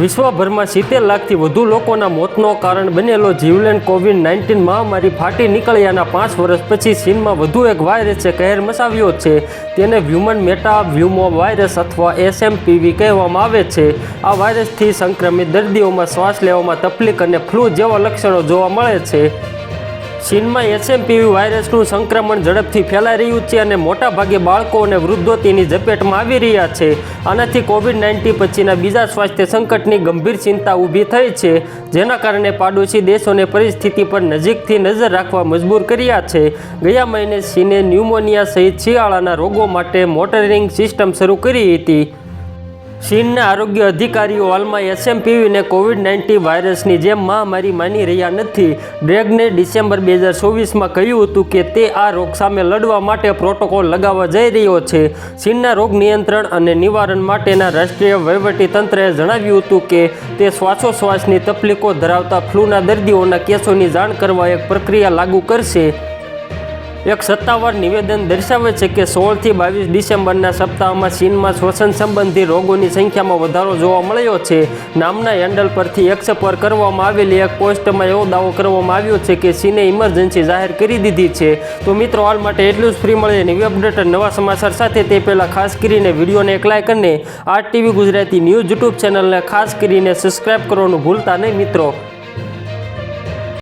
વિશ્વભરમાં સિત્તેર લાખથી વધુ લોકોના મોતનો કારણ બનેલો જીવલેન કોવિડ નાઇન્ટીન મહામારી ફાટી નીકળ્યાના પાંચ વર્ષ પછી ચીનમાં વધુ એક વાયરસે કહેર મચાવ્યો છે. તેને હ્યુમન મેટા વ્યુમો વાયરસ અથવા એસએમપીવી કહેવામાં આવે છે. આ વાયરસથી સંક્રમિત દર્દીઓમાં શ્વાસ લેવામાં તકલીફ અને ફ્લૂ જેવા લક્ષણો જોવા મળે છે. ચીનમાં એસએમપીવી વાયરસનું સંક્રમણ ઝડપથી ફેલાઈ રહ્યું છે અને મોટાભાગે બાળકો અને વૃદ્ધો તેની ઝપેટમાં આવી રહ્યા છે. આનાથી કોવિડ નાઇન્ટીન પછીના બીજા સ્વાસ્થ્ય સંકટની ગંભીર ચિંતા ઊભી થઈ છે, જેના કારણે પાડોશી દેશોને પરિસ્થિતિ પર નજીકથી નજર રાખવા મજબૂર કર્યા છે. ગયા મહિને ચીને ન્યુમોનિયા સહિત શિયાળાના રોગો માટે મોટરિંગ સિસ્ટમ શરૂ કરી હતી. ચીનના આરોગ્ય અધિકારીઓ હાલમાં એસએમપીવીને કોવિડ નાઇન્ટીન વાયરસની જેમ મહામારી માની રહ્યા નથી. ડ્રેગને ડિસેમ્બર બે હજાર ચોવીસમાં કહ્યું હતું કે તે આ રોગ સામે લડવા માટે પ્રોટોકોલ લગાવવા જઈ રહ્યો છે. ચીનના રોગ નિયંત્રણ અને નિવારણ માટેના રાષ્ટ્રીય વહીવટી તંત્રએ જણાવ્યું હતું કે તે શ્વાસોશ્વાસની તકલીફો ધરાવતા ફ્લૂના દર્દીઓના કેસોની જાણ કરવા એક પ્રક્રિયા લાગુ કરશે. એક સત્તાવાર નિવેદન દર્શાવે છે કે સોળથી બાવીસ ડિસેમ્બરના સપ્તાહમાં ચીનમાં શ્વસન સંબંધી રોગોની સંખ્યામાં વધારો જોવા મળ્યો છે. નામના હેન્ડલ પરથી એક્સ પર કરવામાં આવેલી એક પોસ્ટમાં એવો દાવો કરવામાં આવ્યો છે કે ચીને ઇમરજન્સી જાહેર કરી દીધી છે. તો મિત્રો, હાલ માટે એટલું જ ફ્રી મળે નવી અપડેટ નવા સમાચાર સાથે તે પહેલાં ખાસ કરીને વિડીયોને એક લાઇક અને R TV Gujarati news YouTube ચેનલને ખાસ કરીને સબસ્ક્રાઇબ કરવાનું ભૂલતા નહીં મિત્રો.